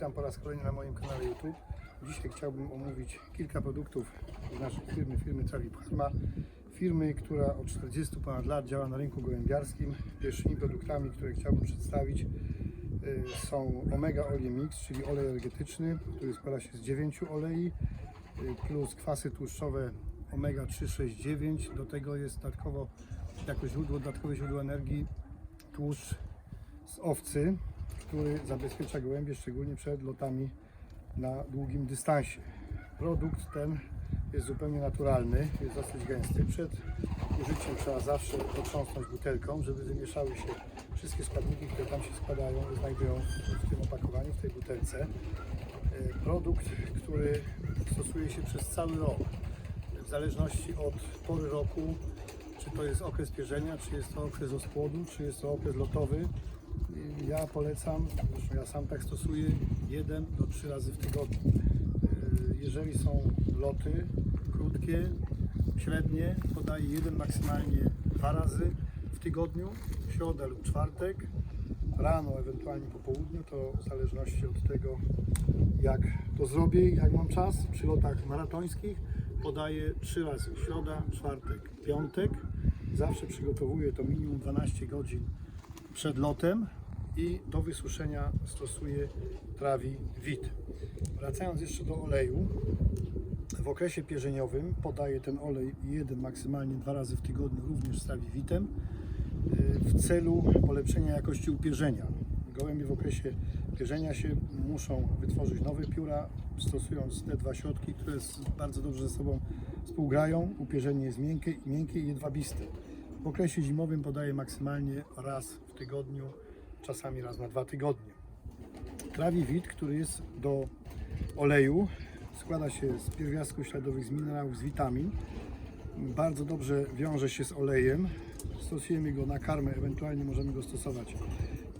Witam po raz kolejny na moim kanale YouTube. Dzisiaj chciałbym omówić kilka produktów z naszej firmy, firmy Travi Pharma. Firmy, która od 40 ponad lat działa na rynku gołębiarskim. Pierwszymi produktami, które chciałbym przedstawić y, są Omega Oil Mix, czyli olej energetyczny, który składa się z 9 olei y, plus kwasy tłuszczowe Omega 369. Do tego jest dodatkowo jako źródło, dodatkowe źródło energii tłuszcz z owcy, który zabezpiecza gołębie szczególnie przed lotami na długim dystansie. Produkt ten jest zupełnie naturalny, jest dosyć gęsty. Przed użyciem trzeba zawsze potrząsnąć butelką, żeby wymieszały się wszystkie składniki, które tam się składają, znajdują w tym opakowaniu, w tej butelce. E, Produkt, który stosuje się przez cały rok. W zależności od pory roku, czy to jest okres pierzenia, czy jest to okres rozpłodu, czy jest to okres lotowy. Ja polecam, zresztą ja sam tak stosuję, jeden do trzy razy w tygodniu. Yy, Jeżeli są loty krótkie, średnie, podaję jeden maksymalnie dwa razy w tygodniu, środa lub czwartek, rano, ewentualnie po południu, to w zależności od tego, jak to zrobię, jak mam czas. Przy lotach maratońskich podaję trzy razy, środa, czwartek, piątek. Zawsze przygotowuję to minimum 12 godzin przed lotem i do wysuszenia stosuję trawi wit. Wracając jeszcze do oleju, w okresie pierzeniowym podaję ten olej jeden, maksymalnie dwa razy w tygodniu, również z trawiwitem, w celu polepszenia jakości upierzenia. Gołębie w okresie pierzenia się muszą wytworzyć nowe pióra, stosując te dwa środki, które bardzo dobrze ze sobą współgrają. Upierzenie jest miękkie, miękkie i jedwabiste. W okresie zimowym podaję maksymalnie raz w tygodniu, czasami raz na dwa tygodnie. Trawiwit, który jest do oleju, składa się z pierwiastków śladowych, z minerałów, z witamin. Bardzo dobrze wiąże się z olejem. Stosujemy go na karmę, ewentualnie możemy go stosować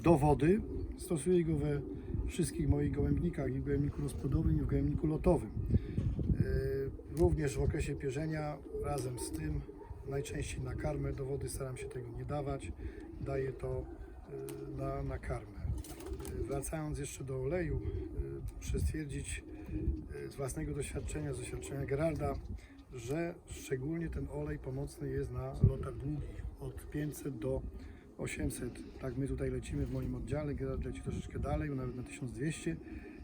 do wody. Stosuję go we wszystkich moich gołębnikach, i w gołębniku rozpłodowym, i w gołębniku lotowym. Yy, Również w okresie pierzenia razem z tym najczęściej na karmę, do wody staram się tego nie dawać. Daję to na, na karmę. Yy, Wracając jeszcze do oleju, yy, muszę stwierdzić z własnego doświadczenia, z doświadczenia Geralda, że szczególnie ten olej pomocny jest na lotach długich, od 500 do 800. Tak my tutaj lecimy w moim oddziale, Gerard leci troszeczkę dalej, nawet na 1200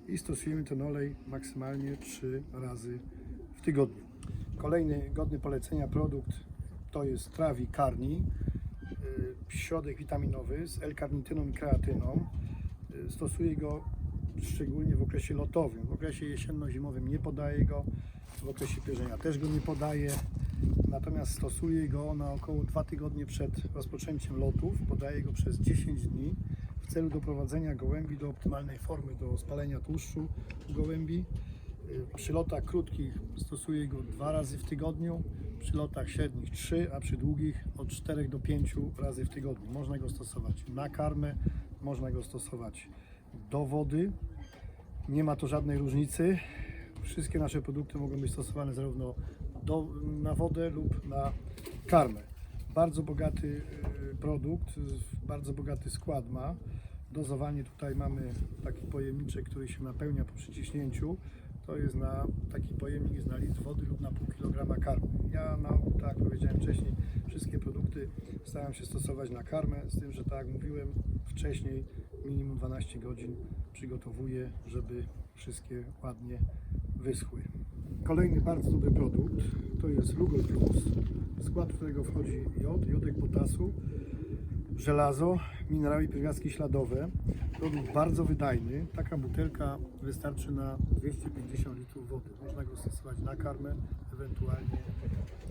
i stosujemy ten olej maksymalnie 3 razy w tygodniu. Kolejny godny polecenia produkt to jest Trawi Carni, y, środek witaminowy z L-karnityną i kreatyną. Y, Stosuję go szczególnie w okresie lotowym. W okresie jesienno-zimowym nie podaję go, w okresie pierzenia też go nie podaję. Natomiast stosuję go na około 2 tygodnie przed rozpoczęciem lotów. Podaję go przez 10 dni w celu doprowadzenia gołębi do optymalnej formy, do spalenia tłuszczu gołębi. Y, Przy lotach krótkich stosuję go dwa razy w tygodniu, przy lotach średnich 3, a przy długich od 4 do 5 razy w tygodniu. Można go stosować na karmę, można go stosować do wody. Nie ma to żadnej różnicy. Wszystkie nasze produkty mogą być stosowane zarówno do, na wodę lub na karmę. Bardzo bogaty y, produkt, bardzo bogaty skład ma. Dozowanie tutaj mamy taki pojemniczek, który się napełnia po przyciśnięciu. To jest na taki pojemnik jest na litr wody lub na pół kilograma karmy. Ja na, tak jak powiedziałem wcześniej, wszystkie produkty staram się stosować na karmę, z tym, że tak jak mówiłem wcześniej, minimum 12 godzin przygotowuję, żeby wszystkie ładnie wyschły. Kolejny bardzo dobry produkt to jest Lugol Plus, w skład którego wchodzi jod, jodek potasu, żelazo, minerały i pierwiastki śladowe. Produkt bardzo wydajny. Taka butelka wystarczy na 250 litrów wody. Można go stosować na karmę, ewentualnie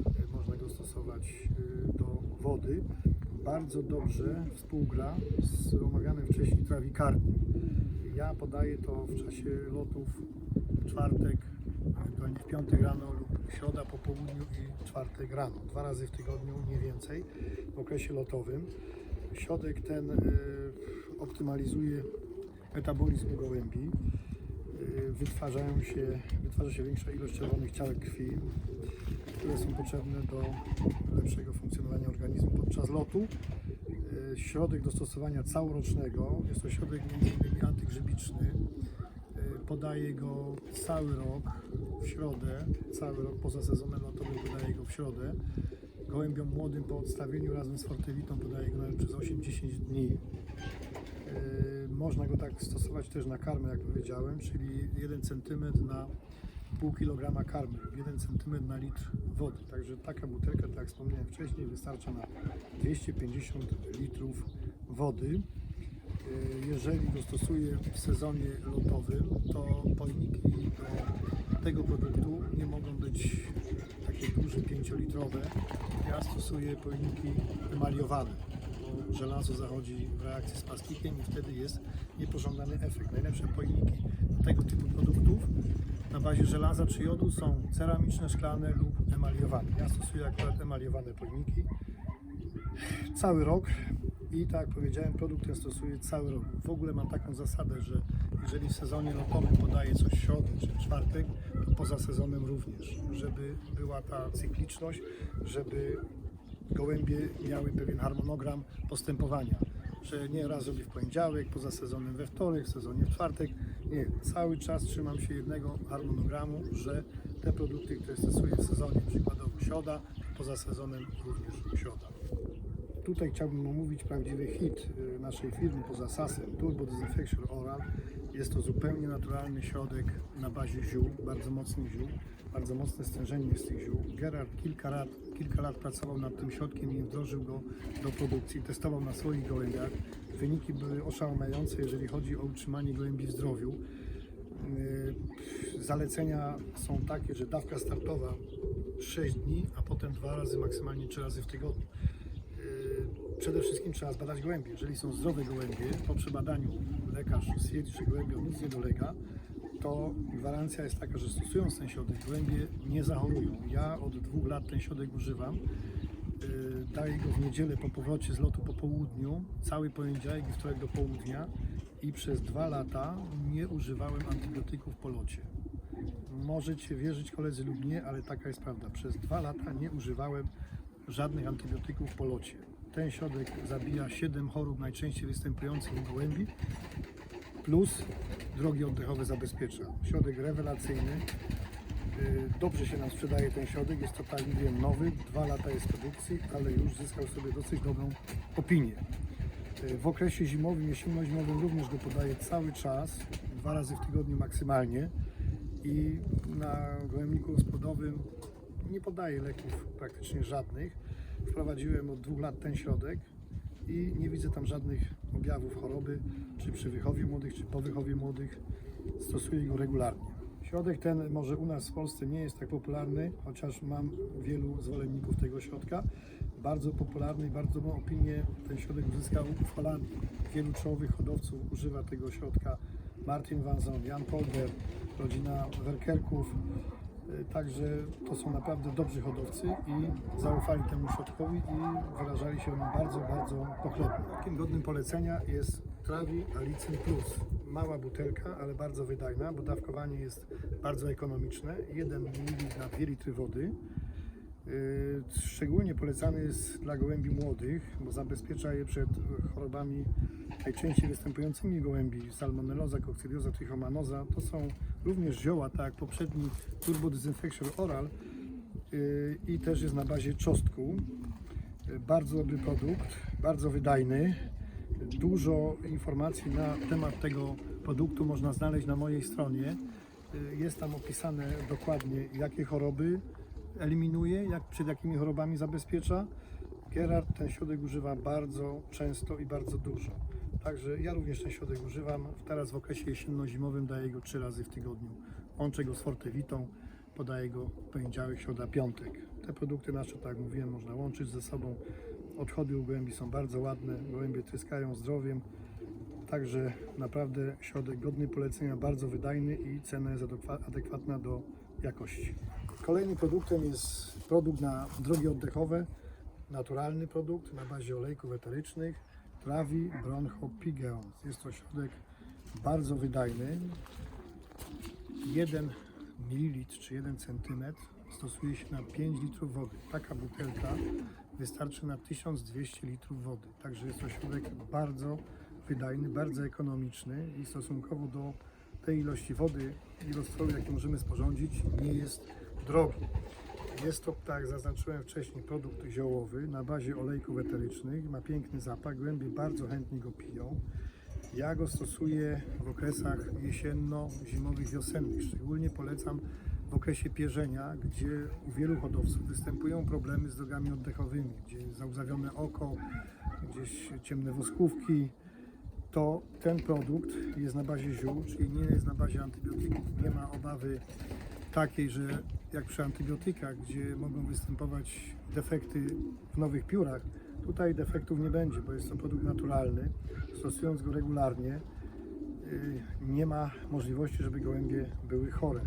e, można go stosować e, do wody. Bardzo dobrze współgra z omawianym wcześniej trawikarni. Ja podaję to w czasie lotów w czwartek, ewentualnie w piątek rano lub środa po południu i czwartek rano. Dwa razy w tygodniu, nie więcej, w okresie lotowym. Środek ten y, optymalizuje metabolizm gołębi. Y, wytwarzają się, wytwarza się większa ilość czerwonych ciałek krwi, które są potrzebne do lepszego funkcjonowania organizmu podczas lotu. Y, Środek do stosowania całorocznego jest to środek m.in. antygrzybiczny, Podaję go cały rok w środę, cały rok poza sezonem lotowym podaję go w środę. Gołębiom młodym po odstawieniu razem z fortewitą podaję go nawet przez 8-10 dni. Yy, Można go tak stosować też na karmę, jak powiedziałem, czyli 1 cm na pół kilograma karmy, 1 cm na litr wody. Także taka butelka, tak jak wspomniałem wcześniej, wystarcza na 250 litrów wody. Yy, Jeżeli go stosuję w sezonie lotowym, to pojemniki do tego produktu nie mogą być takie duże, 5-litrowe. Ja stosuję pojemniki emaliowane, bo żelazo zachodzi w reakcji z plastikiem i wtedy jest niepożądany efekt. Najlepsze pojemniki tego typu produktów na bazie żelaza czy jodu są ceramiczne, szklane lub emaliowane. Ja stosuję akurat emaliowane pojemniki cały rok i tak jak powiedziałem, produkt ja stosuję cały rok. W ogóle mam taką zasadę, że jeżeli w sezonie lotowym podaję coś w środę czy w czwartek, poza sezonem również, żeby była ta cykliczność, żeby gołębie miały pewien harmonogram postępowania. Że nie raz robię w poniedziałek, poza sezonem we wtorek, w sezonie w czwartek. Nie, cały czas trzymam się jednego harmonogramu, że te produkty, które stosuję w sezonie, przykładowo środa, poza sezonem również środa. Tutaj chciałbym omówić prawdziwy hit y, naszej firmy poza SAS-em, Turbo Disinfection Oral. Jest to zupełnie naturalny środek na bazie ziół, bardzo mocnych ziół, bardzo mocne stężenie jest tych ziół. Gerard kilka lat, kilka lat pracował nad tym środkiem i wdrożył go do produkcji, testował na swoich gołębiach. Wyniki były oszałamiające, jeżeli chodzi o utrzymanie gołębi w zdrowiu. Yy, Zalecenia są takie, że dawka startowa 6 dni, a potem dwa razy, maksymalnie 3 razy w tygodniu. Przede wszystkim trzeba zbadać gołębie. Jeżeli są zdrowe gołębie, po przebadaniu lekarz stwierdzi, że gołębiom nic nie dolega, to gwarancja jest taka, że stosując ten środek, gołębie nie zachorują. Ja od dwóch lat ten środek używam. Yy, Daję go w niedzielę po powrocie z lotu po południu, cały poniedziałek i wtorek do południa i przez dwa lata nie używałem antybiotyków po locie. Możecie wierzyć koledzy lub nie, ale taka jest prawda. Przez dwa lata nie używałem żadnych antybiotyków po locie. Ten środek zabija 7 chorób najczęściej występujących u gołębi, plus drogi oddechowe zabezpiecza. Środek rewelacyjny. Yy, Dobrze się nam sprzedaje ten środek, jest to wiem nowy, dwa lata jest produkcji, ale już zyskał sobie dosyć dobrą opinię. Yy, W okresie zimowym, jesienno-zimowym również go podaję cały czas, dwa razy w tygodniu maksymalnie i na gołębniku gospodowym nie podaję leków praktycznie żadnych. Wprowadziłem od dwóch lat ten środek i nie widzę tam żadnych objawów choroby, czy przy wychowie młodych, czy po wychowie młodych. Stosuję go regularnie. Środek ten może u nas w Polsce nie jest tak popularny, chociaż mam wielu zwolenników tego środka. Bardzo popularny i bardzo dobrą opinię ten środek uzyskał w Holandii. Wielu czołowych hodowców używa tego środka. Martin van Zoon, Jan Polder, rodzina Werkerków. Y, Także to są naprawdę dobrzy hodowcy i zaufali temu środkowi i wyrażali się bardzo, bardzo pochlebnie. Takim godnym polecenia jest Trawi Alicyn Plus. Mała butelka, ale bardzo wydajna, bo dawkowanie jest bardzo ekonomiczne. 1 ml na 2 litry wody. Yy, Szczególnie polecany jest dla gołębi młodych, bo zabezpiecza je przed chorobami najczęściej występującymi gołębi, salmonelloza, kokcydioza, trichomanoza. To są również zioła, tak jak poprzedni Turbo Disinfection Oral yy, i też jest na bazie czosnku. Yy, Bardzo dobry produkt, bardzo wydajny. Dużo informacji na temat tego produktu można znaleźć na mojej stronie. Yy, Jest tam opisane dokładnie, jakie choroby eliminuje, jak, przed jakimi chorobami zabezpiecza. Gerard ten środek używa bardzo często i bardzo dużo. Także ja również ten środek używam. Teraz w okresie jesienno-zimowym daję go trzy razy w tygodniu. Łączę go z Fortewitą, podaję go poniedziałek, środa, piątek. Te produkty nasze, tak jak mówiłem, można łączyć ze sobą. Odchody u gołębi są bardzo ładne, gołębie tryskają zdrowiem. Także naprawdę środek godny polecenia, bardzo wydajny i cena jest adekwa- adekwatna do jakości. Kolejnym produktem jest produkt na drogi oddechowe, naturalny produkt na bazie olejków eterycznych, trawi broncho pigeon. Jest to środek bardzo wydajny. 1 ml czy 1 cm stosuje się na 5 litrów wody. Taka butelka wystarczy na 1200 litrów wody. Także jest to środek bardzo wydajny, bardzo ekonomiczny i stosunkowo do tej ilości wody i roztworu, jaki możemy sporządzić, nie jest drogi. Jest to, tak jak zaznaczyłem wcześniej, produkt ziołowy na bazie olejków eterycznych. Ma piękny zapach, głębie bardzo chętnie go piją. Ja go stosuję w okresach jesienno-zimowych, wiosennych. Szczególnie polecam w okresie pierzenia, gdzie u wielu hodowców występują problemy z drogami oddechowymi, gdzie jest załzawione oko, gdzieś ciemne woskówki, to ten produkt jest na bazie ziół, czyli nie jest na bazie antybiotyków. Nie ma obawy takiej, że jak przy antybiotykach, gdzie mogą występować defekty w nowych piórach, tutaj defektów nie będzie, bo jest to produkt naturalny. Stosując go regularnie, y, nie ma możliwości, żeby gołębie były chore.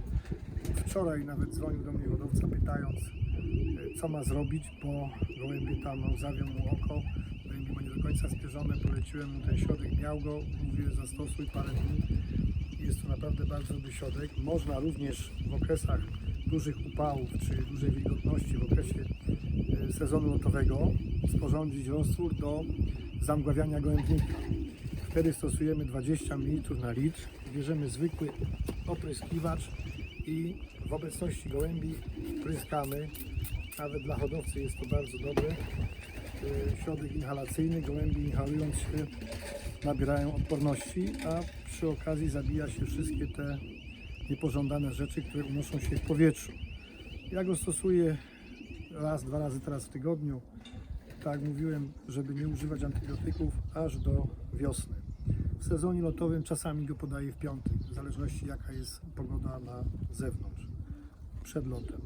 Wczoraj nawet dzwonił do mnie hodowca pytając, y, co ma zrobić, bo gołębie tam zawią mu oko, gołębie ma nie do końca spierzone, poleciłem mu ten środek, miał go, mówię zastosuj parę dni. Jest to naprawdę bardzo dobry środek. Można również w okresach dużych upałów czy dużej wilgotności, w okresie y, sezonu lotowego sporządzić roztwór do zamgławiania gołębnika. Wtedy stosujemy 20 ml na litr, bierzemy zwykły opryskiwacz i w obecności gołębi pryskamy. Nawet dla hodowcy jest to bardzo dobre. Y, Środek inhalacyjny, gołębi inhalując się nabierają odporności, a przy okazji zabija się wszystkie te niepożądane rzeczy, które unoszą się w powietrzu. Ja go stosuję raz, dwa razy teraz w tygodniu. Tak mówiłem, żeby nie używać antybiotyków aż do wiosny. W sezonie lotowym czasami go podaję w piątek, w zależności jaka jest pogoda na zewnątrz, przed lotem.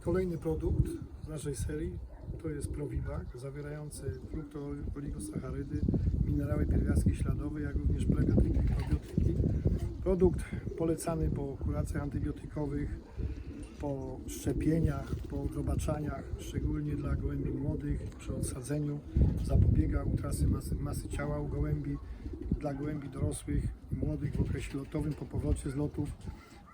Kolejny produkt z naszej serii to jest Provivac, zawierający fruktooligosacharydy, minerały pierwiastki śladowe, jak również plegatyki i probiotyki. Produkt polecany po kuracjach antybiotykowych, po szczepieniach, po zobaczaniach, szczególnie dla gołębi młodych przy odsadzeniu, zapobiega utracie masy, masy ciała u gołębi, dla gołębi dorosłych i młodych w okresie lotowym po powrocie z lotów.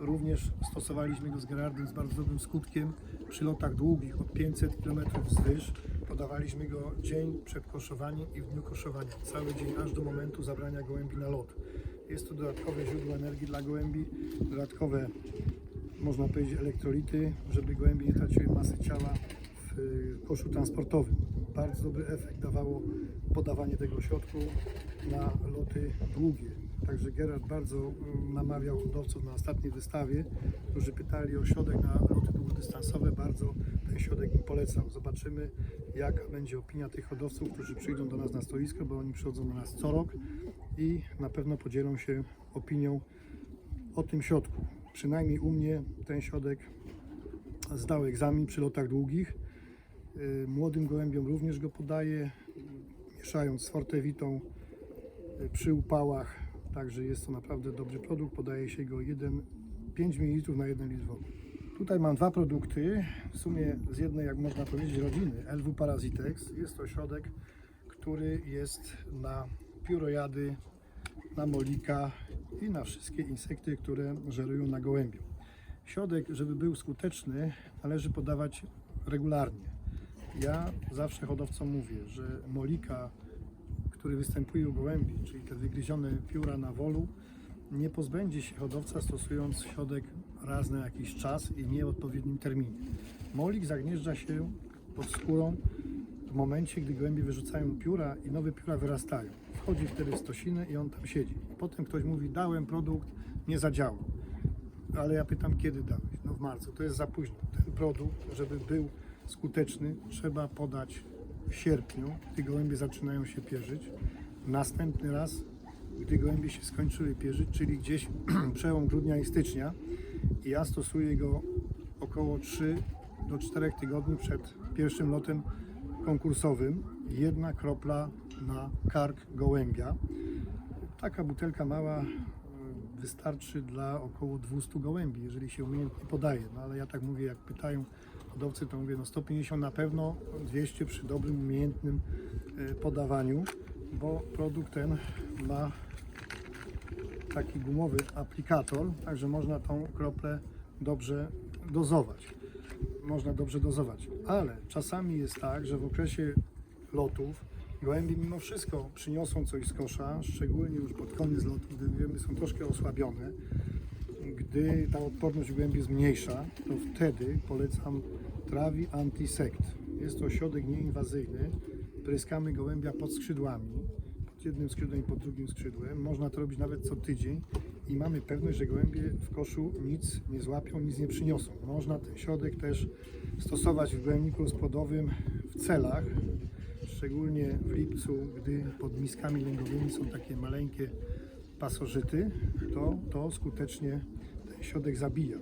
Również stosowaliśmy go z Gerardem z bardzo dobrym skutkiem przy lotach długich od 500 km wzwyż. Podawaliśmy go dzień przed koszowaniem i w dniu koszowania, cały dzień aż do momentu zabrania gołębi na lot. Jest to dodatkowe źródło energii dla gołębi, dodatkowe można powiedzieć elektrolity, żeby gołębie nie traciły masy ciała w y, koszu transportowym. Bardzo dobry efekt dawało podawanie tego środku na loty długie. Także Gerard bardzo y, namawiał hodowców na ostatniej wystawie, którzy pytali o środek na loty długodystansowe. Bardzo ten środek im polecam. Zobaczymy, jaka będzie opinia tych hodowców, którzy przyjdą do nas na stoisko, bo oni przychodzą do nas co rok i na pewno podzielą się opinią o tym środku. Przynajmniej u mnie ten środek zdał egzamin przy lotach długich. Y, Młodym gołębiom również go podaję, mieszając z fortewitą y, przy upałach. Także jest to naprawdę dobry produkt. Podaje się go 1, 5 ml na 1 litr wody. Tutaj mam dwa produkty, w sumie z jednej, jak można powiedzieć, rodziny, LW Parasitex. Jest to środek, który jest na piórojady, na molika i na wszystkie insekty, które żerują na gołębiu. Środek, żeby był skuteczny, należy podawać regularnie. Ja zawsze hodowcom mówię, że molika, który występuje u gołębi, czyli te wygryzione pióra na wolu, nie pozbędzie się hodowca stosując środek raz na jakiś czas i nie w odpowiednim terminie. Molik zagnieżdża się pod skórą w momencie, gdy gołębie wyrzucają pióra i nowe pióra wyrastają. Wchodzi wtedy w stosinę i on tam siedzi. Potem ktoś mówi, dałem produkt, nie zadziałał. Ale ja pytam, kiedy dałeś? No w marcu, to jest za późno. Ten produkt, żeby był skuteczny, trzeba podać w sierpniu, gdy gołębie zaczynają się pierzyć. Następny raz, gdy gołębie się skończyły pierzyć, czyli gdzieś przełom grudnia i stycznia. I ja stosuję go około 3 do 4 tygodni przed pierwszym lotem konkursowym. Jedna kropla na kark gołębia. Taka butelka mała y, wystarczy dla około 200 gołębi, jeżeli się umiejętnie podaje. No ale ja tak mówię, jak pytają hodowcy, to mówię, no 150 na pewno, 200 przy dobrym, umiejętnym y, podawaniu, bo produkt ten ma taki gumowy aplikator, także można tą kroplę dobrze dozować. Można dobrze dozować, ale czasami jest tak, że w okresie lotów Gołębie mimo wszystko przyniosą coś z kosza, szczególnie już pod koniec lotu, gdy gołębie są troszkę osłabione. Gdy ta odporność gołębi jest mniejsza, to wtedy polecam Trawi Antisect. Jest to środek nieinwazyjny. Pryskamy gołębia pod skrzydłami, pod jednym skrzydłem i pod drugim skrzydłem. Można to robić nawet co tydzień i mamy pewność, że gołębie w koszu nic nie złapią, nic nie przyniosą. Można ten środek też stosować w gołębniku rozpłodowym w celach, szczególnie w lipcu, gdy pod miskami lęgowymi są takie maleńkie pasożyty, to to skutecznie ten środek zabija.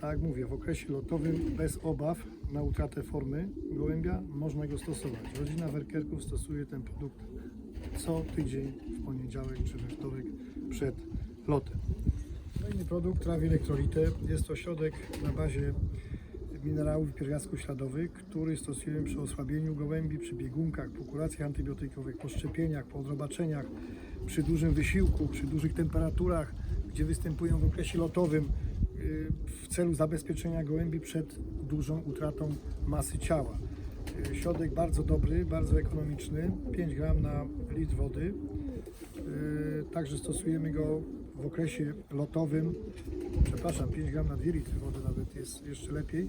Tak jak mówię, w okresie lotowym bez obaw na utratę formy gołębia można go stosować. Rodzina werkerków stosuje ten produkt co tydzień w poniedziałek czy we wtorek przed lotem. Kolejny produkt trawi elektrolitę. Jest to środek na bazie minerałów i pierwiastków śladowych, który stosujemy przy osłabieniu gołębi, przy biegunkach, po kuracjach antybiotykowych, po szczepieniach, po odrobaczeniach, przy dużym wysiłku, przy dużych temperaturach, gdzie występują w okresie lotowym yy, w celu zabezpieczenia gołębi przed dużą utratą masy ciała. Yy, Środek bardzo dobry, bardzo ekonomiczny, 5 gram na litr wody. Yy, Także stosujemy go w okresie lotowym. Przepraszam, 5 gram na 2 litry wody nawet jest jeszcze lepiej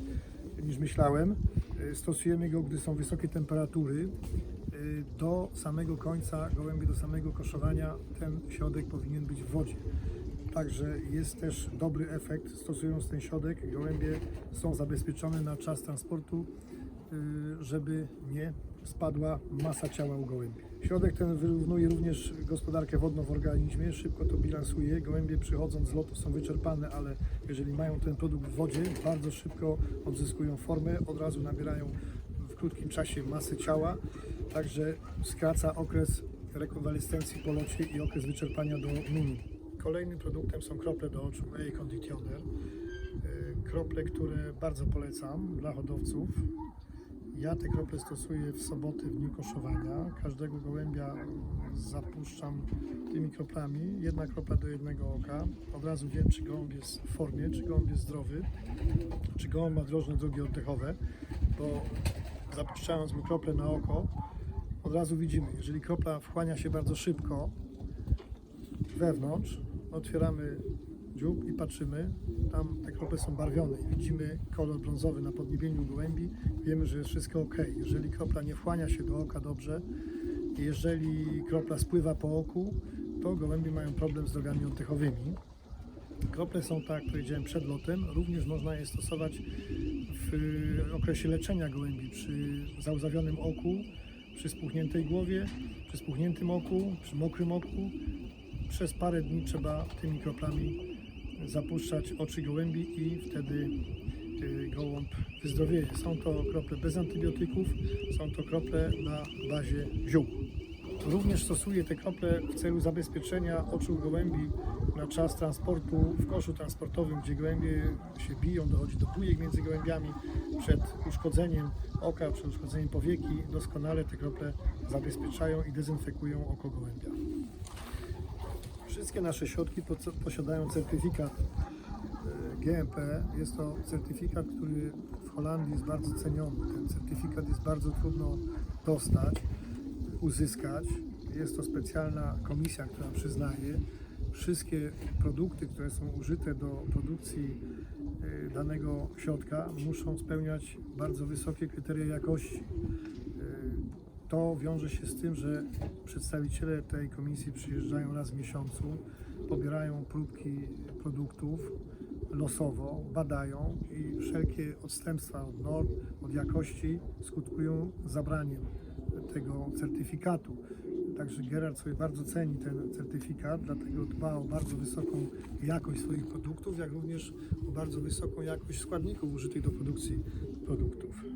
niż myślałem. Yy, Stosujemy go, gdy są wysokie temperatury. Yy, Do samego końca gołębi, do samego koszowania ten środek powinien być w wodzie. Także jest też dobry efekt stosując ten środek. Gołębie są zabezpieczone na czas transportu y, żeby nie spadła masa ciała u gołębi. Środek ten wyrównuje również gospodarkę wodną w organizmie, szybko to bilansuje. Gołębie przychodząc z lotu są wyczerpane, ale jeżeli mają ten produkt w wodzie, bardzo szybko odzyskują formę, od razu nabierają w krótkim czasie masy ciała, także skraca okres rekonwalescencji po locie i okres wyczerpania do minimum. Kolejnym produktem są krople do oczu Air Conditioner. Y, Krople, które bardzo polecam dla hodowców. Ja te krople stosuję w soboty w dniu koszowania. Każdego gołębia zapuszczam tymi kroplami. Jedna kropla do jednego oka. Od razu wiem, czy gołąb jest w formie, czy gołąb jest zdrowy, czy gołąb ma drożne drogi oddechowe, bo zapuszczając mu krople na oko, od razu widzimy, jeżeli kropla wchłania się bardzo szybko wewnątrz, otwieramy dziób i patrzymy, tam te krople są barwione i widzimy kolor brązowy na podniebieniu gołębi, wiemy, że jest wszystko ok. Jeżeli kropla nie wchłania się do oka dobrze, jeżeli kropla spływa po oku, to gołębie mają problem z drogami oddechowymi. Krople są, tak jak powiedziałem, przed lotem. Również można je stosować w okresie leczenia gołębi przy załzawionym oku, przy spuchniętej głowie, przy spuchniętym oku, przy mokrym oku. Przez parę dni trzeba tymi kroplami zapuszczać oczy gołębi i wtedy y, gołąb wyzdrowieje. Są to krople bez antybiotyków, są to krople na bazie ziół. Również stosuję te krople w celu zabezpieczenia oczu gołębi na czas transportu w koszu transportowym, gdzie gołębie się biją, dochodzi do bujek między gołębiami przed uszkodzeniem oka, przed uszkodzeniem powieki. Doskonale te krople zabezpieczają i dezynfekują oko gołębia. Wszystkie nasze środki po- posiadają certyfikat e, GMP. Jest to certyfikat, który w Holandii jest bardzo ceniony. Ten certyfikat jest bardzo trudno dostać, uzyskać. Jest to specjalna komisja, która przyznaje wszystkie produkty, które są użyte do produkcji e, danego środka, muszą spełniać bardzo wysokie kryteria jakości. To wiąże się z tym, że przedstawiciele tej komisji przyjeżdżają raz w miesiącu, pobierają próbki produktów losowo, badają i wszelkie odstępstwa od norm, od jakości skutkują zabraniem tego certyfikatu. Także Gerard sobie bardzo ceni ten certyfikat, dlatego dba o bardzo wysoką jakość swoich produktów, jak również o bardzo wysoką jakość składników użytych do produkcji produktów.